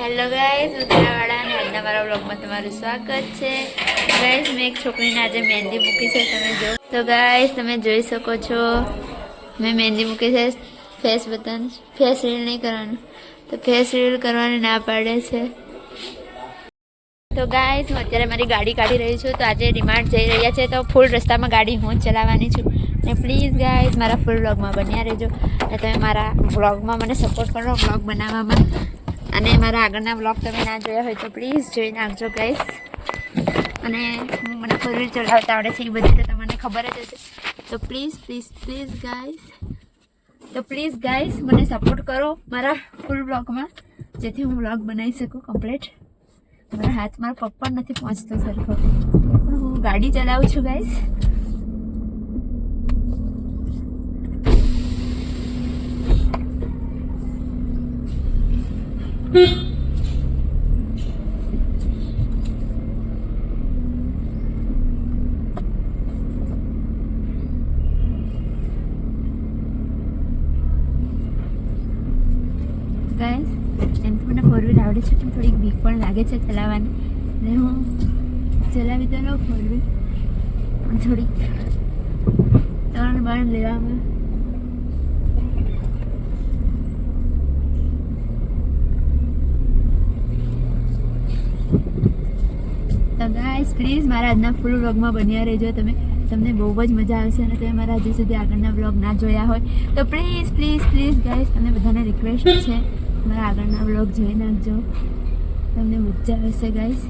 Hello guys ઉત્તરાવાળા અને આજના મારા બ્લોગમાં તમારું સ્વાગત છે. ગાઈઝ મેં એક છોકરીને આજે મહેંદી મૂકી છે, તમે જો તો ગાઈઝ તમે જોઈ શકો છો. મેં મહેંદી મૂકી છે ફેસ બતાવવાનું ફેસ રીલ નહીં કરવાનું. તો ફેસ રીલ કરવાની ના પાડે છે. તો ગાઈઝ હું અત્યારે મારી ગાડી કાઢી રહી છું. તો આજે ડિમાન્ડ જઈ રહ્યા છે, તો ફૂલ રસ્તામાં ગાડી હું જ ચલાવવાની છું. અને પ્લીઝ ગાઈઝ મારા ફૂલ બ્લોગમાં બન્યા રહેજો. અને તમે મારા બ્લોગમાં મને સપોર્ટ કરો બ્લોગ બનાવવામાં. અને મારા આગળના બ્લોગ તમે ના જોયા હોય તો પ્લીઝ જોઈ નાખજો ગાઈસ અને હું મને ફોર વ્હીલ ચલાવતા આવડે છે, એ બધી તો તમને ખબર જ હશે. તો પ્લીઝ પ્લીઝ પ્લીઝ ગાઈસ તો પ્લીઝ ગાઈસ મને સપોર્ટ કરો મારા ફૂલ બ્લોગમાં જેથી હું બ્લોગ બનાવી શકું કમ્પ્લીટ મારા હાથ મારા પગ પણ નથી પહોંચતો સરખો. પણ હું ગાડી ચલાવું છું ગાઈઝ ગાઈસ એમ તો મને ફોર વ્હીલ છે પણ થોડીક બીક પણ લાગે છે ચલાવવાની. ને હું ચલાવી તો લઉં ફોર થોડીક ત્રણ બાર લેવામાં તો ગાઈસ પ્લીઝ મારા આજના ફૂલ વ્લોગમાં બન્યા રહેજો. તમે, તમને બહુ જ મજા આવશે અને તમે મારા હજી સુધી આગળના વ્લોગ ના જોયા હોય, તો પ્લીઝ પ્લીઝ પ્લીઝ ગાઈસ તમને બધાને રિક્વેસ્ટ છે, મારા આગળના વ્લોગ જોઈ નાખજો. તમને મજા આવશે ગાઈસ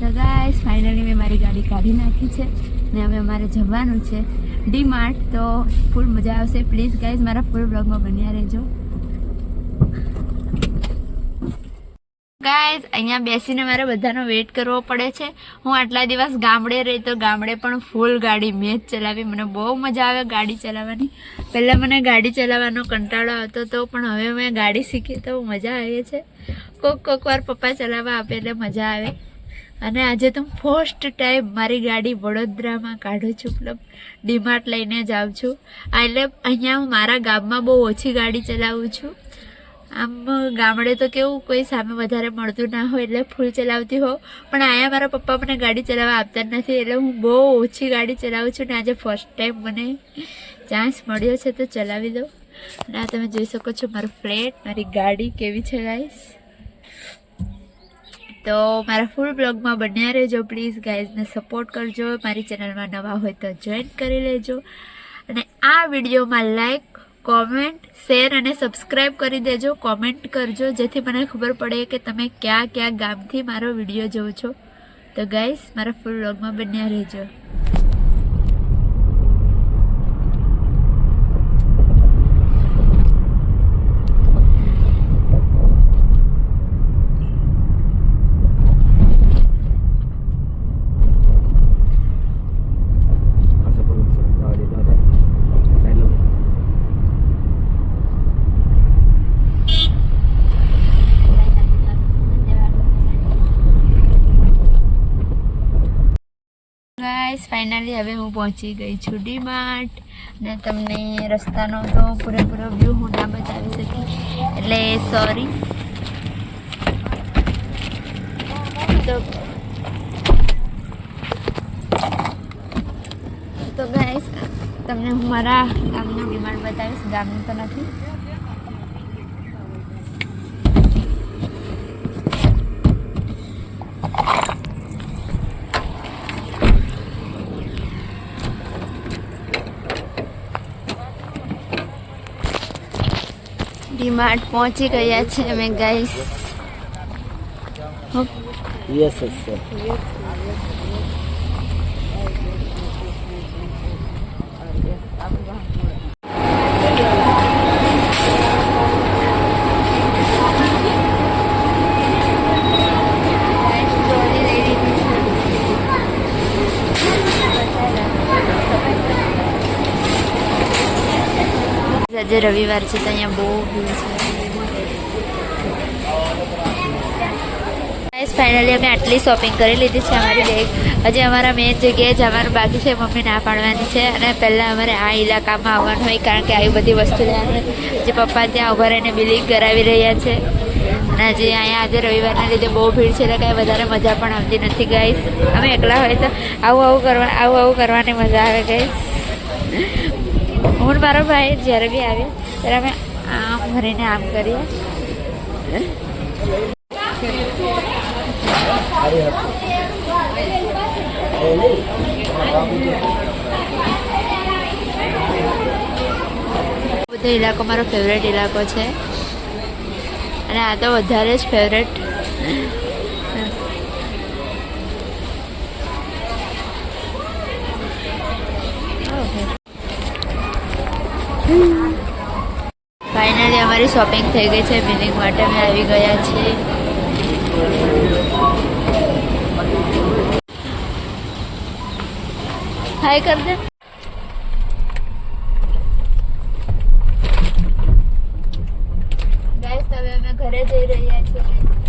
તો ગાઈસ ફાઇનલી મેં મારી ગાડી કાઢી નાખી છે ને હવે અમારે જવાનું છે. ડી માર્ટ તો ફૂલ મજા આવશે. પ્લીઝ ગાઈઝ મારા ફૂલ બ્લોગમાં બન્યા રહેજો. ગાઈઝ અહીંયા બેસીને મારે બધાનો વેઇટ કરવો પડે છે. હું આટલા દિવસ ગામડે રહી તો ગામડે પણ ફૂલ ગાડી મેં જ ચલાવી. મને બહુ મજા આવે ગાડી ચલાવવાની. પહેલાં મને ગાડી ચલાવવાનો કંટાળો આવતો હતો પણ હવે મેં ગાડી શીખી તો મજા આવે છે. કોક કોક વાર પપ્પા ચલાવવા આપે એટલે મજા આવે. અને આજે તો ફર્સ્ટ ટાઈમ મારી ગાડી વડોદરામાં કાઢું છું. મતલબ ડીમાર્ટ લઈને જાઉં છું. એટલે અહીંયા હું મારા ગામમાં બહુ ઓછી ગાડી ચલાવું છું. આમ, ગામડે તો કેવું, કોઈ સામે વધારે મળતું ના હોય એટલે ફૂલ ચલાવતી હોઉં. પણ અહીંયા મારા પપ્પા મને ગાડી ચલાવવા આપતા નથી, એટલે હું બહુ ઓછી ગાડી ચલાવું છું ને આજે ફર્સ્ટ ટાઈમ મને ચાન્સ મળ્યો છે તો ચલાવી દઉં. અને આ તમે જોઈ શકો છો મારો ફ્લેટ મારી ગાડી કેવી છે ગાઈસ તો મારા ફૂલ બ્લોગમાં બન્યા રહેજો પ્લીઝ ગાઈઝને સપોર્ટ કરજો. મારી ચેનલમાં નવા હોય તો જોઈન કરી લેજો. અને આ વિડીયોમાં લાઈક કોમેન્ટ, શેર અને સબસ્ક્રાઈબ કરી દેજો, કોમેન્ટ કરજો, જેથી મને ખબર પડે કે તમે ક્યાં ક્યાં ગામથી મારો વીડિયો જોવો છો. તો ગાઈસ મારા ફૂલ વ્લોગમાં બન્યા રહેજો. ફાઇનલી હવે હું પહોંચી ગઈ છું ડીમાર્ટ. ને તમને રસ્તાનો તો પૂરેપૂરો વ્યૂ હું ના બતાવી શકી. એટલે સોરી તો તો ગાઈસ તમને હું મારા ગામનું ડિમાન્ડ બતાવીશ. ગામનું તો નથી. ડીમાર્ટ પહોંચી ગયા છે અમે ગાઈસ યસ yes, આજે રવિવાર છે, તો અહીંયા બહુ ભીડ છે. ફાઇનલી અમે આટલી શોપિંગ કરી લીધી છે અમારી બેગ હજી અમારા મેઇન જગ્યાએ જવાનું બાકી છે, મમ્મી ના પાડવાની છે. અને પહેલાં અમારે આ ઇલાકામાં આવવાનું હોય, કારણ કે આવી બધી વસ્તુ લેવાની જે પપ્પા ત્યાં ઊભા રહીને બિલિંગ કરાવી રહ્યા છે. અને હજી અહીંયા આજે રવિવારના લીધે બહુ ભીડ છે, એટલે કાંઈ વધારે મજા પણ આવતી નથી ગાઈશ અમે એકલા હોય તો આવું આવું કરવા આવું આવું કરવાની મજા આવે ગાઈસ હું મારો ભાઈ જ્યારે બી આવીએ, ત્યારે અમે આમ ભરીને આમ કરીએ. બધો ઇલાકો મારો ફેવરેટ ઇલાકો છે. અને આ તો વધારે જ ફેવરેટ ફાઇનલી અમારી શોપિંગ થઈ ગઈ છે. બિલિંગ માટે અમે આવી ગયા છીએ. હાય કર દે ગાઈસ હવે અમે ઘરે જઈ રહ્યા છીએ.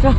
上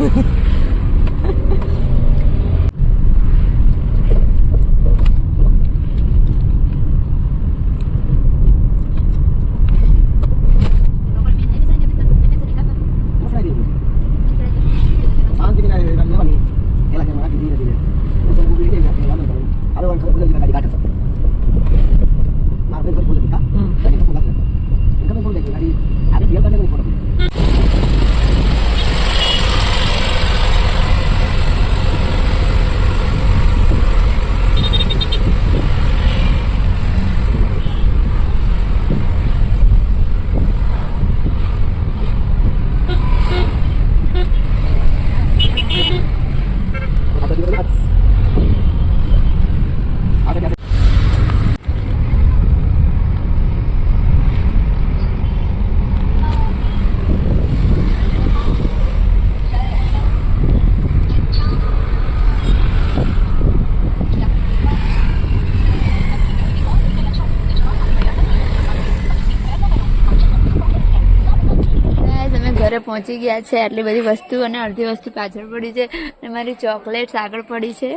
ઘરે પહોંચી ગયા છે. આટલી બધી વસ્તુ અને અડધી વસ્તુ પાછળ પડી છે. અને મારી ચોકલેટ્સ આગળ પડી છે.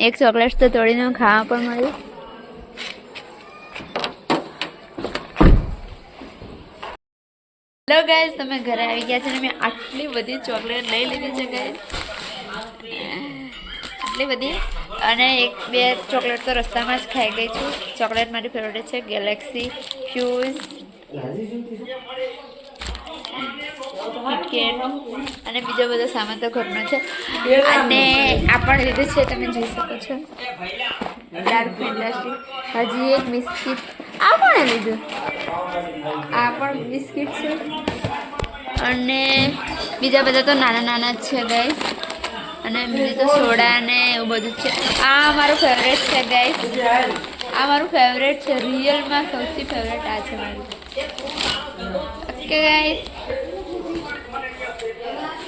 એક ચોકલેટ્સ તો તોડીને ખાવા પણ મળી હેલો ગાઈઝ તમે ઘરે આવી ગયા છે અને મેં આટલી બધી ચોકલેટ લઈ લીધી છે ગાઈઝ આટલી બધી. અને એક બે ચોકલેટ તો રસ્તામાં જ ખાઈ ગઈ છું. ચોકલેટ મારી ફેવરેટ છે ગેલેક્સી ફ્યુઝ કિટકેટ અને બીજા બધા સામાન તો ઘરનો છે. અને આ પણ લીધું છે તમે જોઈ શકો છો. ડાર્ક ફેન્ટાસ્ટિક હજી એક બિસ્કિટ. આ પણ લીધું? આ પણ બિસ્કિટ છે. અને બીજા બધા તો નાના નાના જ છે ગાઈસ અને બીજું તો સોડા ને એવું બધું છે. આ મારું ફેવરેટ છે ગાઈસ આ મારું ફેવરેટ છે. રિયલમાં સૌથી ફેવરેટ આ છે મારું. ઓકે ગાઈસ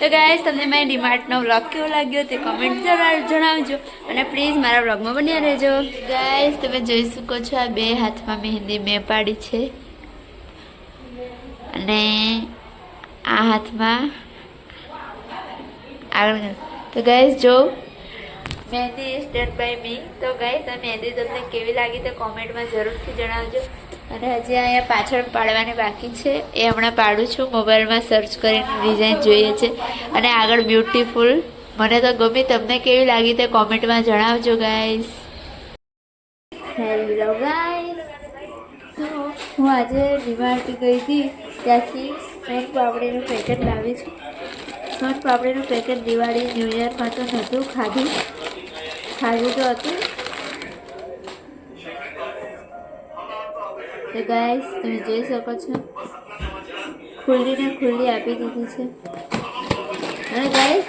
તો ગાઈસ તમને મારી ડીમાર્ટનો વ્લોગ કેવો લાગ્યો તે કમેન્ટ જરૂર જણાવજો અને પ્લીઝ મારા વ્લોગમાં બન્યા રહેજો. ગાઈસ તમે જોઈ શકો છો આ બે હાથમાં મહેંદી મેં પાડી છે. અને આ હાથમાં આગળ તો ગાઈઝ જો મહેંદી સ્ટેન્ડ બાય મી તો ગાઈઝ આ મહેંદી તમને કેવી લાગી તે કોમેન્ટમાં જરૂરથી જણાવજો. અને હજી અહીંયા પાછળ પાડવાની બાકી છે. એ હમણાં પાડું છું. મોબાઈલમાં સર્ચ કરીને ડિઝાઇન જોઈએ છે. અને આગળ બ્યુટીફુલ મને તો ગમી તમને કેવી લાગી તે કોમેન્ટમાં જણાવજો ગાઈઝ હેલો ગાઈઝ તો હું આજે ડીમાર્ટ ગઈ હતી. ત્યાંથી સોન પાપડીનું પેકેટ લાવી છું. સોન પાપડીનું પેકેટ દિવાળી ન્યૂ યરમાં તો નહોતું ખાધું. ખાધું તો હતું. તો ગાઈસ તમે જોઈ શકો છો. ખુલ્લીને ખુલ્લી આપી દીધી છે. અને ગાઈસ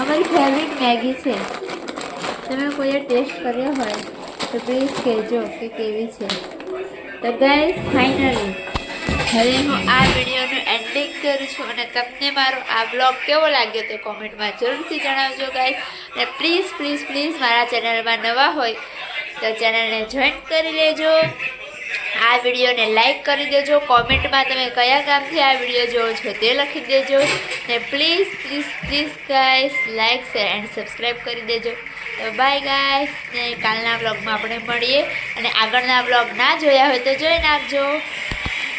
અમારી ફેવરિટ મેગી છે. તમે કોઈએ ટેસ્ટ કર્યો હોય, તો પ્લીઝ કહેજો કે કેવી છે. તો ગાઈસ ફાઇનલી હવે હું આ વિડીયોનું એન્ડિંગ કરું છું અને તમને મારો આ બ્લોગ કેવો લાગ્યો તે કોમેન્ટમાં જરૂરથી જણાવજો ગાઈસ અને પ્લીઝ પ્લીઝ પ્લીઝ મારા ચેનલમાં નવા હોય, તો ચેનલને જોઈન કરી લેજો. આ વિડીયોને લાઇક કરી દેજો, કોમેન્ટમાં તમે કયા ગામથી આ વીડિયો જોવો છો તે લખી દેજો ને please please please guys like share and subscribe કરી દેજો. તો બાય ગાઈસ ને કાલના બ્લોગમાં આપણે મળીએ અને આગળના બ્લોગ ના જોયા હોય તો જોઈ નાખજો.